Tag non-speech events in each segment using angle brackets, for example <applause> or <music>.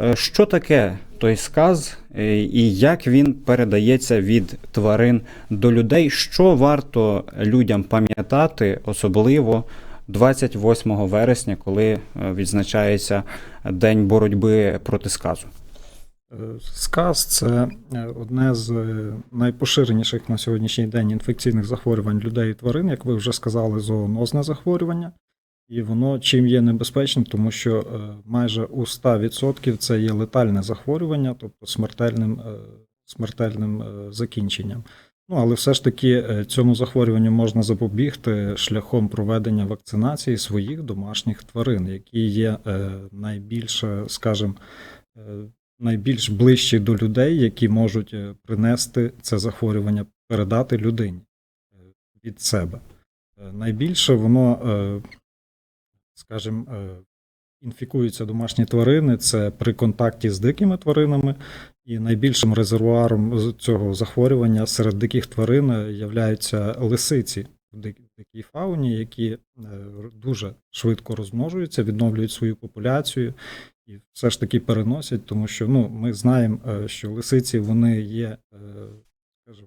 Е, Що таке той сказ е, і як він передається від тварин до людей? Що варто людям пам'ятати, особливо 28 вересня, коли е, відзначається День боротьби проти сказу? Сказ це одне з найпоширеніших на сьогоднішній день інфекційних захворювань людей і тварин, як ви вже сказали, зоонозне захворювання. І воно чим є небезпечним, тому що е, майже у 100% це є летальне захворювання, тобто смертельним, е, смертельним е, закінченням. Ну, але все ж таки цьому захворюванню можна запобігти шляхом проведення вакцинації своїх домашніх тварин, які є найбільше, скажімо, найбільш ближчі до людей, які можуть принести це захворювання, передати людині від себе. Найбільше воно, скажімо, е, інфікуються домашні тварини це при контакті з дикими тваринами, і найбільшим резервуаром цього захворювання серед диких тварин е, являються лисиці в дик- дикій фауні, які е, дуже швидко розмножуються, відновлюють свою популяцію і все ж таки переносять, тому що ну, ми знаємо, що лисиці вони є,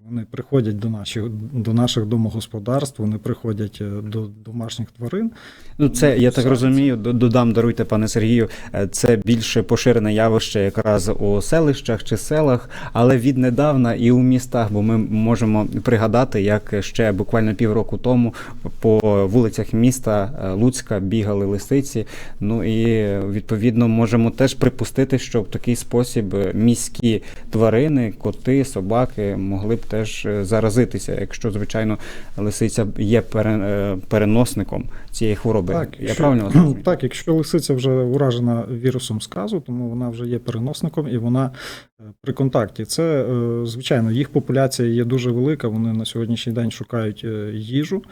вони приходять до наших, до наших домогосподарств, вони приходять е, до домашніх тварин. Ну, це я так розумію. Додам, даруйте, пане Сергію. е, Це більше поширене явище якраз у селищах чи селах, але віднедавна і у містах, бо ми можемо пригадати, як ще буквально півроку тому по вулицях міста е, Луцька бігали лисиці. Ну і відповідно можемо теж припустити, що в такий спосіб міські тварини, коти, собаки могли б теж е, заразитися, якщо звичайно лисиця є е, переносником цієї хвороби. Так, я якщо- правильно вас розумію? <clears throat> Так, якщо лисиця вже уражена вірусом сказу, тому вона вже є переносником і вона е, при контакті. Це, звичайно, їх популяція є дуже велика. Вони на сьогоднішній день шукають їжу,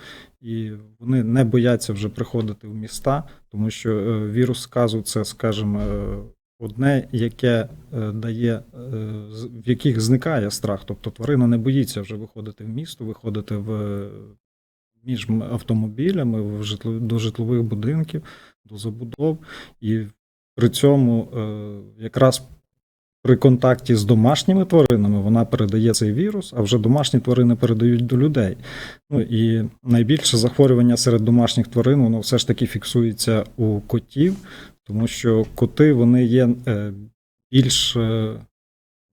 і вони не бояться вже приходити в міста, тому що вірус сказу це, скажімо, одне, яке е, дає, е, в яких зникає страх. Тобто тварина не боїться вже виходити в місто, виходити в між автомобілями в житло, до житлових будинків, до забудов. І при цьому е, якраз при контакті з домашніми тваринами вона передає цей вірус, а вже домашні тварини передають до людей. Ну і найбільше захворювання серед домашніх тварин воно все ж таки фіксується у котів, тому що коти вони є е, більш. е,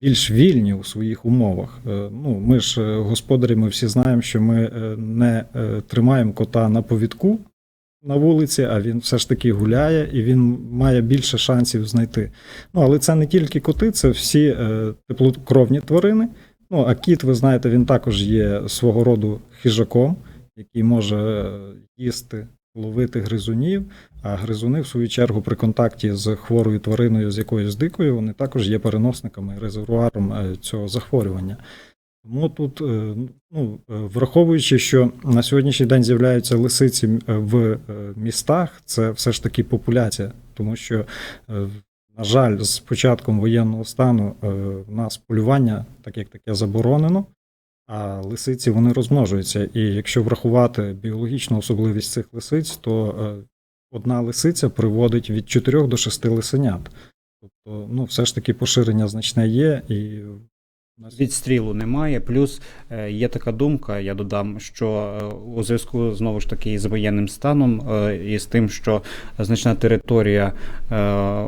Більш вільні у своїх умовах. Е, Ну, ми ж господарі, ми всі знаємо, що ми не тримаємо кота на повідку на вулиці, а він все ж таки гуляє і він має більше шансів знайти. Ну, але це не тільки коти, це всі е, теплокровні тварини. Ну, а кіт, ви знаєте, він також є свого роду хижаком, який може е, їсти, ловити гризунів. А гризуни, в свою чергу, при контакті з хворою твариною, з якоюсь дикою, вони також є переносниками, резервуаром е, цього захворювання. Тому тут, е, ну, е, враховуючи, що на сьогоднішній день з'являються лисиці е, в містах, це все ж таки популяція, тому що, на жаль, з початком воєнного стану в нас полювання, так як таке, заборонено. А лисиці вони розмножуються. І якщо врахувати біологічну особливість цих лисиць, то одна лисиця приводить від 4 до 6 лисенят. Тобто, ну, все ж таки поширення значне є, і Відстрілу немає. Плюс е, є така думка, я додам, що е, у зв'язку знову ж таки з воєнним станом е, і з тим, що значна територія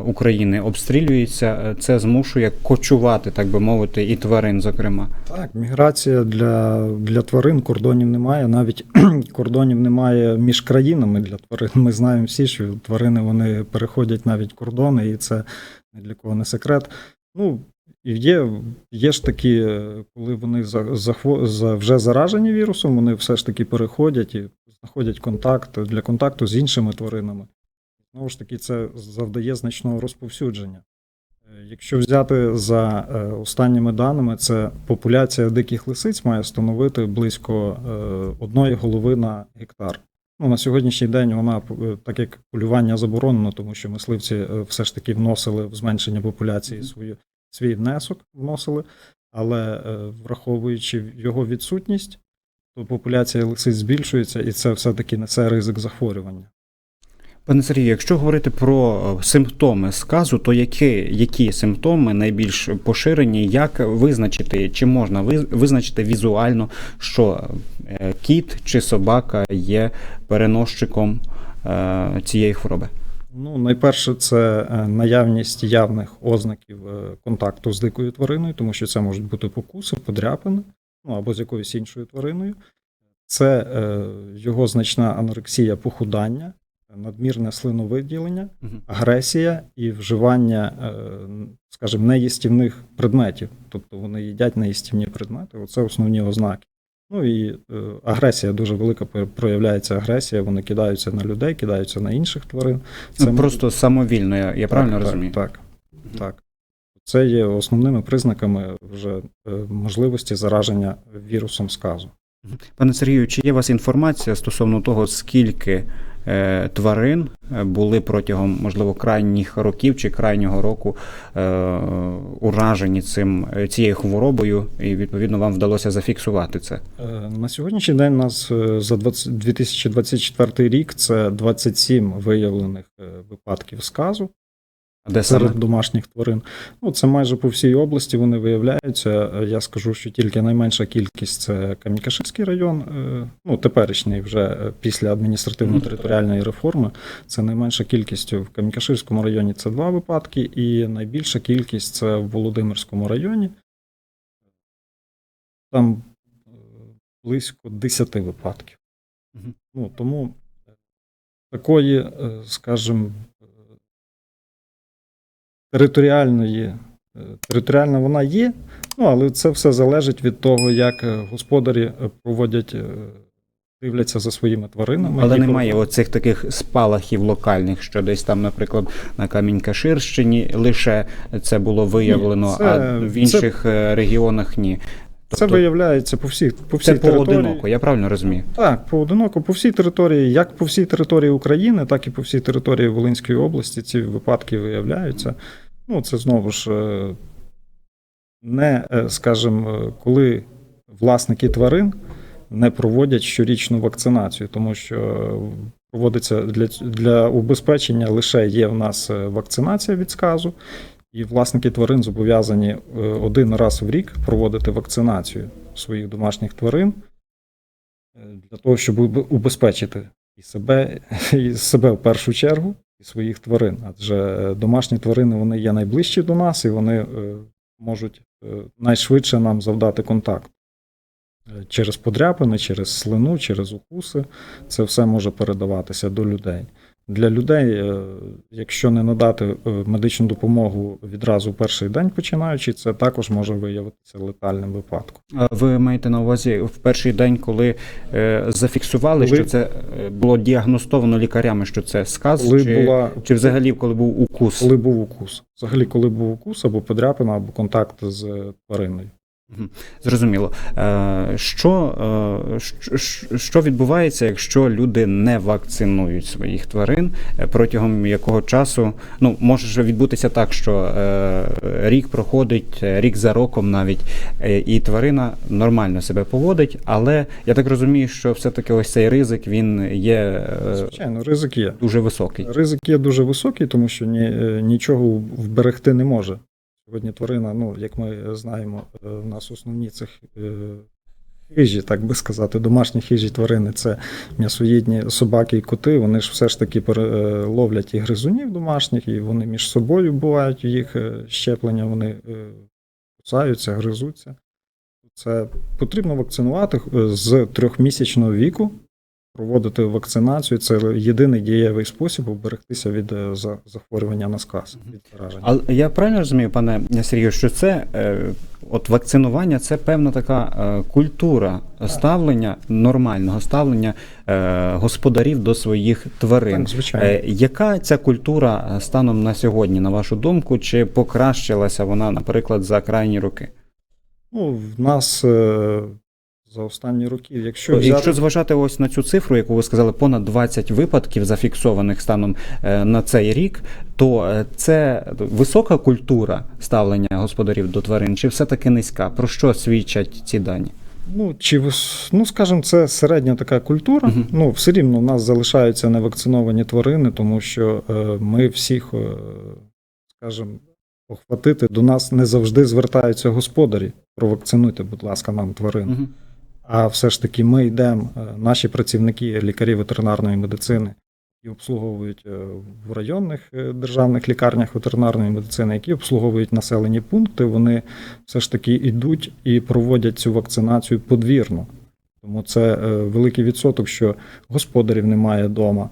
України обстрілюється, це змушує кочувати, так би мовити, і тварин, зокрема. Так, міграція для, для тварин кордонів немає. Навіть <clears throat> кордонів немає між країнами для тварин. Ми знаємо всі, що тварини вони переходять навіть кордони, і це ні для кого не секрет. Ну, і є, є ж такі, коли вони за, за, вже заражені вірусом, вони все ж таки переходять і знаходять контакт для контакту з іншими тваринами. Знову ж таки, це завдає значного розповсюдження. Е, Якщо взяти за е, останніми даними, це популяція диких лисиць має становити близько е, одної голови на гектар. Ну, на сьогоднішній день вона, так як полювання заборонено, тому що мисливці все ж таки вносили в зменшення популяції свою, свій внесок, вносили, але е, враховуючи його відсутність, то популяція лисиць збільшується, і це все-таки несе ризик захворювання. Пане Сергію, якщо говорити про е, симптоми сказу, то які, які симптоми найбільш поширені? Як визначити, чи можна визначити візуально, що е, кіт чи собака є переносчиком цієї хвороби? Ну, найперше, це е, наявність явних ознаків е, контакту з дикою твариною, тому що це можуть бути покуси, подряпини, ну або з якоюсь іншою твариною. Це е, його значна анорексія похудання, надмірне слиновиділення, агресія і вживання, е, скажімо, неїстівних предметів. Тобто вони їдять неїстівні предмети. Оце основні ознаки. Ну і е, агресія дуже велика проявляється агресія. Вони кидаються на людей, кидаються на інших тварин. Ну, може- Просто самовільно, я, я правильно так, розумію? Так, так, так. Це є основними признаками вже е, можливості зараження вірусом сказу. Пане Сергію, чи є у вас інформація стосовно того, скільки тварин е, були протягом, можливо, крайніх років чи крайнього року е, уражені цим е, цією хворобою, і відповідно вам вдалося зафіксувати це? Е, На сьогоднішній день нас е, за 20 2024 рік це 27 виявлених е, випадків сказу А Де саме? серед домашніх тварин. Ну, це майже по всій області вони виявляються. Я скажу, що тільки найменша кількість це Кам'якаширський район, е, ну теперішній вже е, після адміністративно-територіальної реформи. Це найменша кількість в Кам'якаширському районі це два випадки, і найбільша кількість це в Володимирському районі. Там е, близько 10 випадків. Ну, тому такої, скажімо, територіальної, е, територіальна вона є, ну, але це все залежить від того, як е, господарі е, проводять, дивляться за своїми тваринами. Але немає проводять. оцих таких спалахів локальних, що десь там, наприклад, на Камінь-Каширщині лише це було виявлено, Ні, це- а в інших е, регіонах ні. Це Тобто виявляється по всій, по всій це території. поодиноко, я правильно розумію? Так, поодиноко по всій території, як по всій території України, так і по всій території Волинської області ці випадки виявляються. Ну, це знову ж е, не, е, скажімо, е, коли власники тварин не проводять щорічну вакцинацію, тому що проводиться для, для убезпечення лише є в нас вакцинація від сказу, і власники тварин зобов'язані один раз в рік проводити вакцинацію своїх домашніх тварин для того, щоб убезпечити і себе, <laughs> і себе в першу чергу, своїх тварин. Адже е, домашні тварини вони є найближчі до нас і вони е, можуть е, найшвидше нам завдати контакт. Через подряпини, через слину, через укуси. Це все може передаватися до людей. Для людей, е, якщо не надати е, медичну допомогу відразу в перший день починаючи, це також може виявитися летальним випадком. А Ви маєте на увазі в перший день, коли е, зафіксували, Коли- що це було діагностовано лікарями, що це сказ, Коли чи, була чи взагалі коли був укус? Коли був укус. Взагалі, коли був укус або подряпина, або контакт з твариною. Зрозуміло. Е, Що, е, що- відбувається, якщо люди не вакцинують своїх тварин е, протягом якого часу? Ну, може ж відбутися так, що рік проходить, рік за роком навіть, і тварина нормально себе поводить, але я так розумію, що все-таки ось цей ризик він є Звичайно, ризик є. дуже високий. Ризик є дуже високий, тому що ні, нічого вберегти не може. Сьогодні тварина, ну, як ми знаємо, е, у нас основні цих е, хижі, так би сказати, домашні хижі тварини це м'ясоїдні собаки і коти. Вони ж все ж таки е, ловлять і гризунів домашніх, і вони між собою бувають їх щеплення, вони кусаються, гризуться. Це потрібно вакцинувати з трьохмісячного віку. Проводити вакцинацію це єдиний дієвий спосіб уберегтися від е, захворювання на сказ, від. Але я правильно розумію, пане Сергію, що це е, от вакцинування це певна така е, культура ставлення, нормального ставлення господарів до своїх тварин. Так, звичайно. Яка ця культура станом на сьогодні, на вашу думку, чи покращилася вона, наприклад, за крайні роки? Ну, в нас за останні роки, якщо Якщо, зважати ось на цю цифру, яку ви сказали, понад 20 випадків зафіксованих станом е, на цей рік, то е, це висока культура ставлення господарів до тварин, чи все-таки низька? Про що свідчать ці дані? Ну, чи ну, скажімо, це середня така культура. Мгм. Ну, все рівно у нас залишаються невакциновані тварини, тому що е, ми всіх, е, скажімо, охватити до нас не завжди звертаються господарі. Провакцинуйте, будь ласка, нам тварин. Мгм. А все ж таки ми йдемо, е, наші працівники, лікарі ветеринарної медицини, які обслуговують е, в районних е, державних лікарнях ветеринарної медицини, які обслуговують населені пункти, вони все ж таки йдуть і проводять цю вакцинацію подвірно. Тому це великий відсоток, що господарів немає вдома,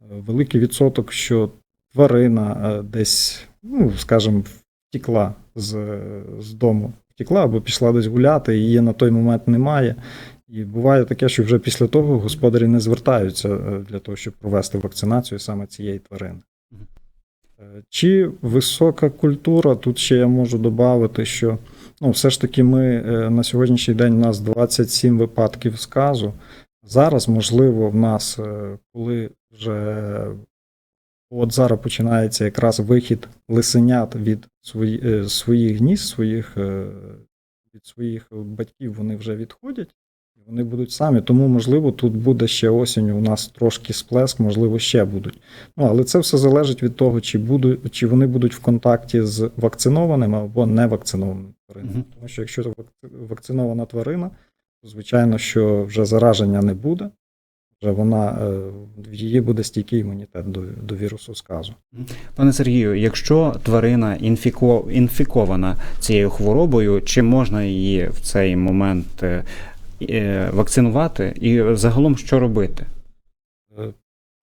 великий відсоток, що тварина десь, ну, скажімо, втекла з, з дому, втекла або пішла десь гуляти, її на той момент немає. І буває таке, що вже після того господарі не звертаються е, для того, щоб провести вакцинацію саме цієї тварини. Е, Чи висока культура? Тут ще я можу додати, що ну, все ж таки ми е, на сьогоднішній день у нас 27 випадків сказу. Зараз, можливо, в нас, коли вже от зараз починається якраз вихід лисенят від свої, е, своїх гнізд, своїх, е, від своїх батьків вони вже відходять. і Вони будуть самі, тому можливо тут буде ще осінню. У нас трошки сплеск, можливо, ще будуть. Ну але це все залежить від того, чи будуть, чи вони будуть в контакті з вакцинованими або невакцинованими тваринами. Мгм. Тому що якщо вакцинована тварина, то звичайно, що вже зараження не буде. Вже вона е, в її буде стійкий імунітет до, до вірусу сказу. Пане Сергію, якщо тварина інфіко... інфікована цією хворобою, чи можна її в цей момент е, е, вакцинувати? І загалом що робити?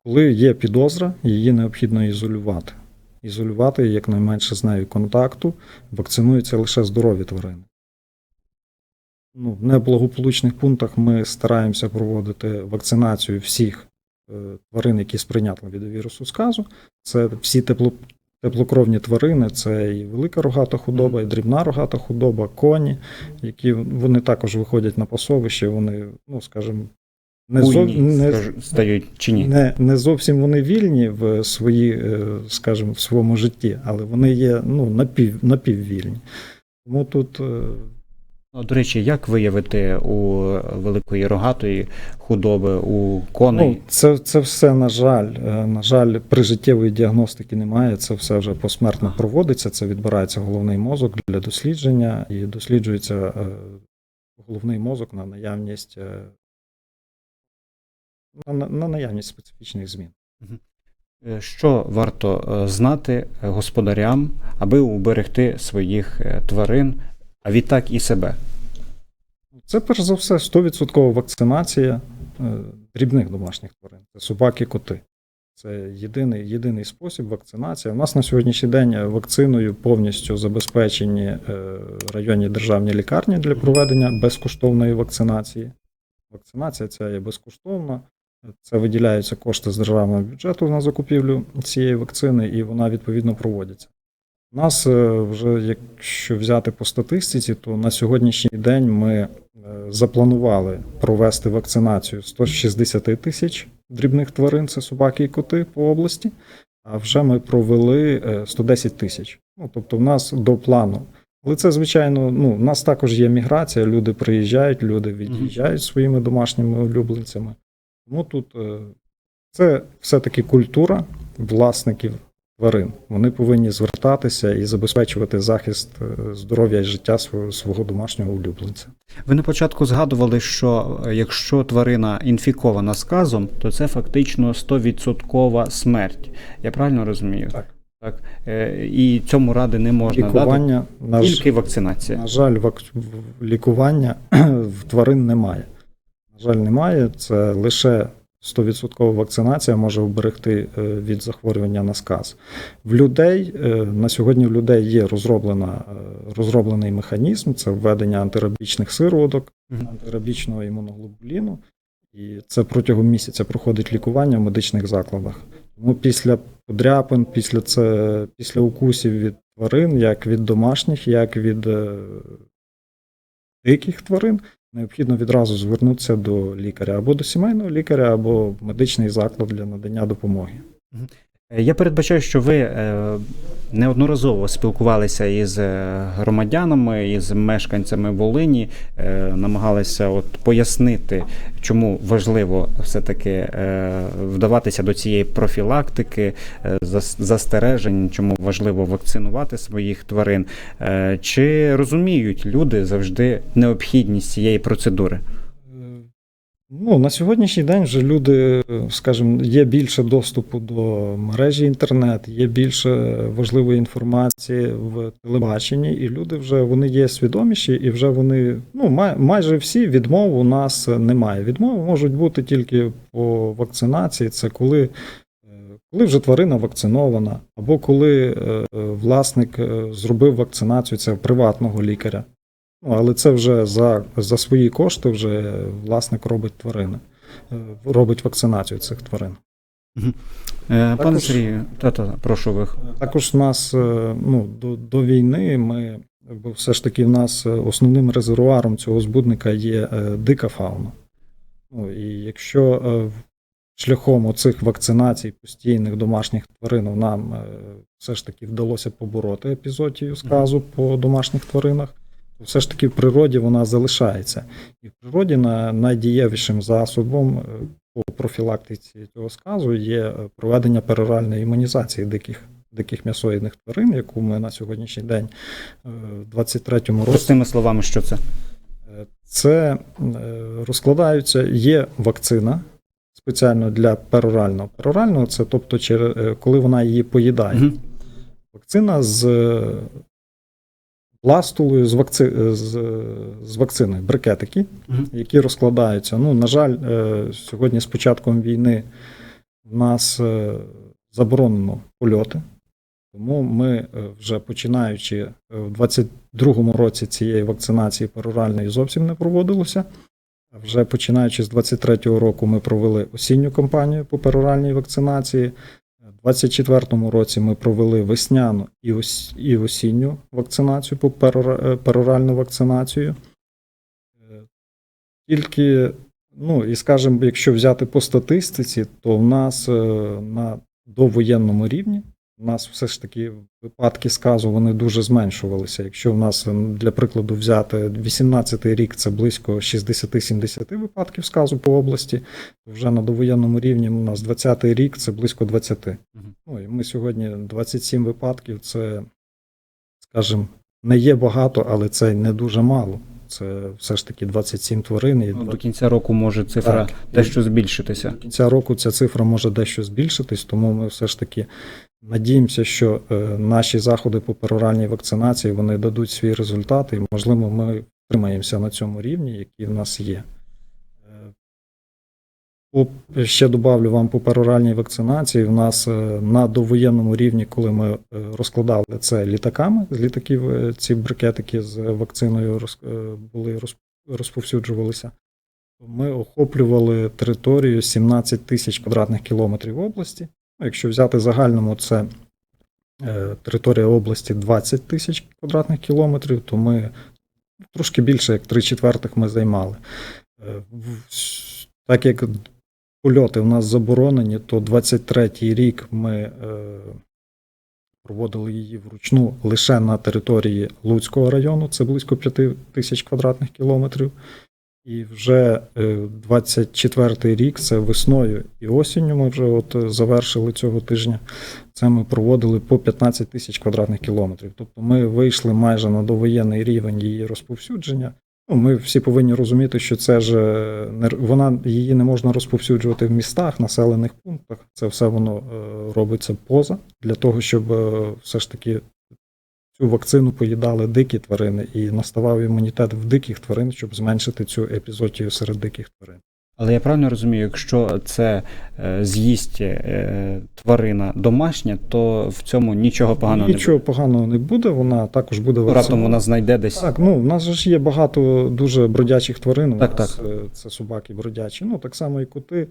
Коли є підозра, її необхідно ізолювати. Ізолювати якнайменше з нею контакту, вакцинуються лише здорові тварини. Ну, в неблагополучних пунктах ми стараємося проводити вакцинацію всіх е, тварин, які сприйнятли від вірусу сказу. Це всі тепло, теплокровні тварини, це і велика рогата худоба, і дрібна рогата худоба, коні, які вони також виходять на пасовище, вони, ну скажімо, не, зов... Не, стають чи ні? не, не зовсім вони вільні в свої, е, скажімо, в своєму житті, але вони є ну, напів, напіввільні. Тому тут е, До речі, як виявити у великої рогатої худоби, у коней? ну, це, це все, на жаль, е, на жаль, прижиттєвої діагностики немає. Це все вже посмертно проводиться. Це відбирається головний мозок для дослідження, і досліджується е, головний мозок на наявність, е, на, на- на наявність специфічних змін. Що варто знати господарям, аби уберегти своїх тварин, а відтак і себе? Це перш за все 100% вакцинація е, дрібних домашніх тварин. Це собаки, коти. Це єдиний, єдиний спосіб вакцинація. У нас на сьогоднішній день вакциною повністю забезпечені е, районні державні лікарні для проведення безкоштовної вакцинації. Вакцинація ця є безкоштовна. Це виділяються кошти з державного бюджету на закупівлю цієї вакцини, і вона відповідно проводиться. У нас е, вже, якщо взяти по статистиці, то на сьогоднішній день ми е, запланували провести вакцинацію 160 тисяч дрібних тварин, це собаки і коти по області. А вже ми провели е, 110 тисяч. Ну, тобто, в нас до плану. Але це, звичайно, ну, в нас також є міграція, люди приїжджають, люди від'їжджають своїми домашніми улюбленцями. Тому тут е, це все-таки культура власників тварин. Вони повинні звертатися і забезпечувати захист е, здоров'я і життя свого, свого домашнього улюбленця. Ви на початку згадували, що е, якщо тварина інфікована сказом, то це фактично 100% смерть. Я правильно розумію? Так. Так. Е, І цьому ради не можна Лікування, на, дати, ж- тільки вакцинація. на жаль, вак... лікування <clears throat> в тварин немає. На жаль, немає. Це лише 100% вакцинація може вберегти е, від захворювання на сказ. В людей е, на сьогодні в людей є розроблена, е, розроблений механізм це введення антирабічних сироваток, антирабічного імуноглобуліну. І це протягом місяця проходить лікування в медичних закладах. Тому після подряпин, після, це, після укусів від тварин, як від домашніх, як від диких тварин, необхідно відразу звернутися до лікаря або до сімейного лікаря, або медичний заклад для надання допомоги. Е, Я передбачаю, що ви е, неодноразово спілкувалися із е, громадянами, із мешканцями Волині, е, намагалися от пояснити, чому важливо все-таки е, вдаватися до цієї профілактики, застережень, чому важливо вакцинувати своїх тварин. Чи розуміють люди завжди необхідність цієї процедури? Ну, на сьогоднішній день вже люди, скажімо, є більше доступу до мережі інтернет, є більше важливої інформації в телебаченні, і люди вже вони є свідоміші, і вже вони ну май, майже всі відмов у нас немає. Відмови можуть бути тільки по вакцинації. Це коли, е, коли вже тварина вакцинована, або коли е, власник е, зробив вакцинацію, це приватного лікаря. Але це вже за, за свої кошти вже власник робить тварини, е, робить вакцинацію цих тварин. Е, Пане Також- Сергію, та-та, прошу ви. Також в нас е, ну, до, до війни ми, бо все ж таки в нас е, основним резервуаром цього збудника є е, дика фауна. Ну, і якщо е, шляхом оцих вакцинацій постійних домашніх тварин нам е, все ж таки вдалося побороти епізодію сказу по домашніх тваринах, все ж таки в природі вона залишається. І в природі найдієвішим засобом е, по профілактиці цього сказу є е, проведення пероральної імунізації диких, диких м'ясоїдних тварин, яку ми на сьогоднішній день е, в 23-му році Простими словами, що це? Це розкладаються, є вакцина спеціально для перорального. Перорального це тобто, коли вона її поїдає. Мгм. Вакцина з пластулою, з, вакци... е, з, е, з вакциною, брикетики, які розкладаються. Ну, на жаль, е, сьогодні з початком війни в нас заборонено польоти. Тому ми вже починаючи в 22-му році цієї вакцинації пероральної зовсім не проводилося. А Вже починаючи з 23-го року ми провели осінню кампанію по пероральній вакцинації. У 24-му році ми провели весняну і осінню вакцинацію по е, пероральну вакцинацію. Е, Тільки, ну і скажімо, якщо взяти по статистиці, то в нас е, на довоєнному рівні у нас все ж таки випадки сказу вони дуже зменшувалися. Якщо в нас е, для прикладу взяти 18-й рік, це близько 60-70 випадків сказу по області, то вже на довоєнному рівні у нас 20-й рік це близько 20. Мгм. Ну і ми сьогодні 27 випадків. Це, скажімо, не є багато, але це не дуже мало. Це все ж таки 27 тварин. І Ну, До кінця року може цифра Так. дещо збільшитися. до кінця року ця цифра може дещо збільшитись, тому ми все ж таки надіємося, що е, наші заходи по пероральній вакцинації вони дадуть свій результат, і можливо, ми втримаємося на цьому рівні, який в нас є. Е, Ще добавлю вам по пероральній вакцинації. В нас е, на довоєнному рівні, коли ми розкладали це літаками, з літаків ці брикетики з вакциною були розповсюджувалися. Ми охоплювали територію 17 тисяч квадратних кілометрів області. Якщо взяти загальному, це е, територія області 20 тисяч квадратних кілометрів, то ми трошки більше, як 3 четвертих ми займали. Е, Так як польоти в нас заборонені, то 23-й рік ми е, проводили її вручну лише на території Луцького району, це близько 5 тисяч квадратних кілометрів. І вже е, 24-й рік, це весною і осінню, ми вже от е, завершили цього тижня. Це ми проводили по 15 тисяч квадратних кілометрів. Тобто ми вийшли майже на довоєнний рівень її розповсюдження. Ну, ми всі повинні розуміти, що це ж е, вона її не можна розповсюджувати в містах, населених пунктах. Це все воно е, робиться поза для того, щоб е, все ж таки цю вакцину поїдали дикі тварини і наставав імунітет в диких тварин, щоб зменшити цю епізодію серед диких тварин. Але я правильно розумію, якщо це е, з'їсть е, тварина домашня, то в цьому нічого поганого Нічого не поганого не буде, вона також буде буде. Раптом вона знайде десь. Так, ну в нас же ж є багато дуже бродячих тварин. У Так, нас е, це собаки бродячі. Ну так само і коти.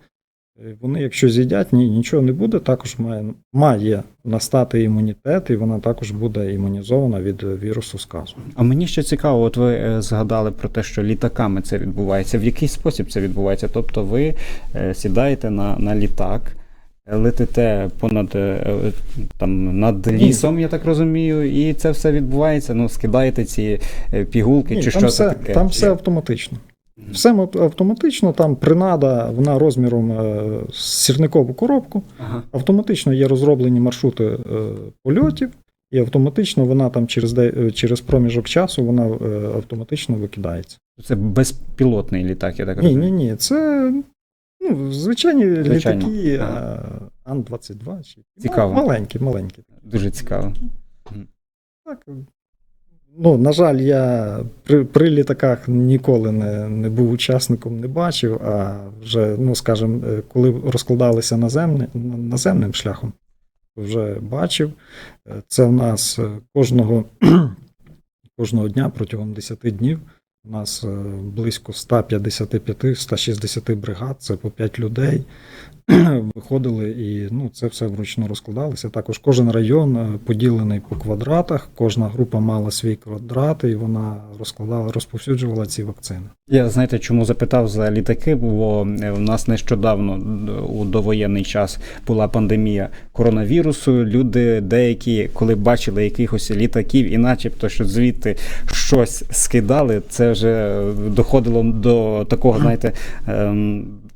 Е, Вони, якщо з'їдять, ні, нічого не буде. Також має, має настати імунітет, і вона також буде імунізована від вірусу сказу. А мені ще цікаво, от ви е, згадали про те, що літаками це відбувається. В який спосіб це відбувається? Тобто ви е, сідаєте на, на літак летите понад там над лісом, я так розумію, і це все відбувається. Ну, скидаєте ці пігулки, Ні, чи там що все, це таке? Там все автоматично. Все автоматично, там принада, вона розміром е, з сірникову коробку. Ага. Автоматично є розроблені маршрути е, польотів, і автоматично вона там через, е, через проміжок часу вона автоматично викидається. Це безпілотний літак, я так Ні, розумію. ні, ні, це ну, звичайні Звичайно. літаки Ага. е, Ан-22. Чи... Цікаво. Маленькі, маленькі. Дуже цікаво. Так. Ну, на жаль, я при, при літаках ніколи не, не був учасником, не бачив, а вже, ну, скажімо, е, коли розкладалися наземне, наземним шляхом, вже бачив. Е, Це в нас е, кожного, <clears throat> кожного дня протягом 10 днів. У нас близько 155-160 бригад, це по 5 людей. <clears throat> Виходили і ну, це все вручну розкладалося. Також кожен район е, поділений по квадратах, кожна група мала свій квадрат, і вона розкладала, розповсюджувала ці вакцини. Я знаєте, чому запитав за літаки, бо е, в нас нещодавно у довоєнний час була пандемія коронавірусу. Люди деякі, коли бачили якихось літаків, і начебто, що звідти щось скидали, це вже доходило до такого, <clears throat> знаєте.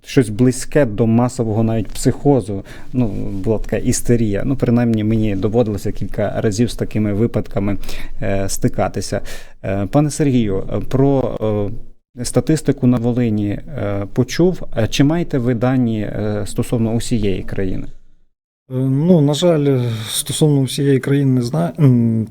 Щось близьке до масового навіть психозу. Ну, була така істерія. Ну, принаймні, мені доводилося кілька разів з такими випадками е, стикатися. Е, пане Сергію, е, про е, статистику на Волині е, почув. Е, Чи маєте ви дані е, стосовно усієї країни? Е, Ну, на жаль, стосовно всієї країни не знаю.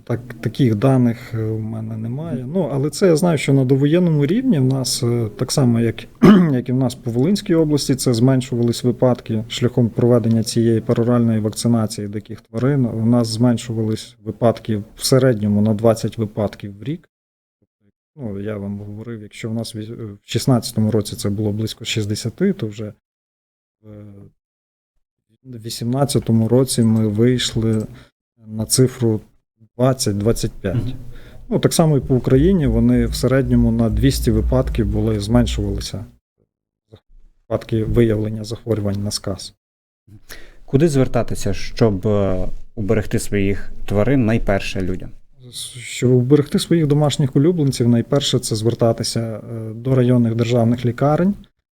Так, таких даних е, у мене немає. Ну, але це я знаю, що на довоєнному рівні в нас е, так само, як, <clears throat> як і в нас по Волинській області, це зменшувались випадки шляхом проведення цієї пероральної вакцинації диких тварин. У нас зменшувались випадки в середньому на 20 випадків в рік. Ну, я вам говорив, якщо в нас в 2016 році це було близько 60, то вже у 2018 році ми вийшли на цифру 20-25. Мгм. Ну, так само і по Україні вони в середньому на 200 випадків були зменшувалися випадки виявлення захворювань на сказ. Куди звертатися, щоб е, уберегти своїх тварин найперше людям? Щоб вберегти своїх домашніх улюбленців, найперше це звертатися е, до районних державних лікарень.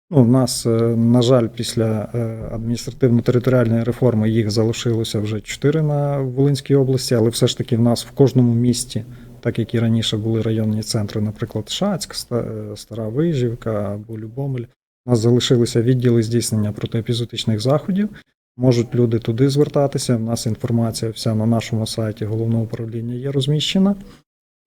Ну, у нас, е, на жаль, після е, адміністративно-територіальної реформи їх залишилося вже 4 на Волинській області, але все ж таки в нас в кожному місті, так як і раніше були районні центри, наприклад, Шацьк, е, Стара Вижівка або Любомель, у нас залишилися відділи здійснення протиепізотичних заходів. Можуть люди туди звертатися. У нас інформація вся на нашому сайті головного управління є розміщена.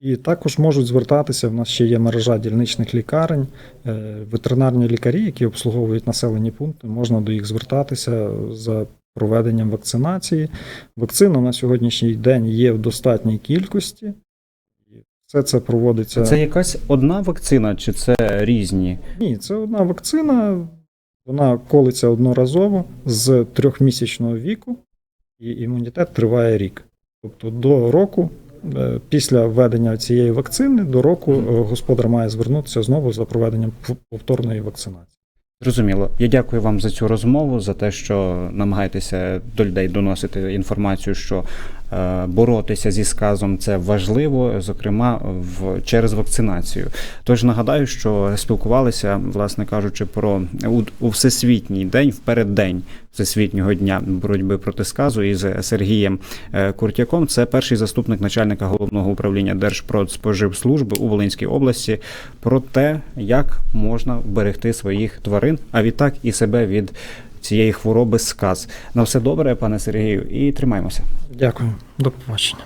І також можуть звертатися. В нас ще є мережа дільничних лікарень, е, ветеринарні лікарі, які обслуговують населені пункти. Можна до їх звертатися за проведенням вакцинації. Вакцина на сьогоднішній день є в достатній кількості. Все це проводиться. Це якась одна вакцина, чи це різні? Ні, це одна вакцина. Вона колиться одноразово з трьохмісячного віку, і імунітет триває рік. Тобто до року, після введення цієї вакцини, до року е, господар має звернутися знову за проведенням повторної вакцинації. Зрозуміло. Я дякую вам за цю розмову, за те, що намагаєтеся до людей доносити інформацію, що е, боротися зі сказом це важливо, зокрема в через вакцинацію. Тож нагадаю, що спілкувалися, власне кажучи, про у, у всесвітній день, в переддень всесвітнього дня боротьби проти сказу із Сергієм е, Куртяком. Це перший заступник начальника головного управління Держпродспоживслужби у Волинській області про те, як можна вберегти своїх тварин, а відтак і себе від цієї хвороби сказ. На все добре, пане Сергію, і тримаємося. Дякую, до побачення.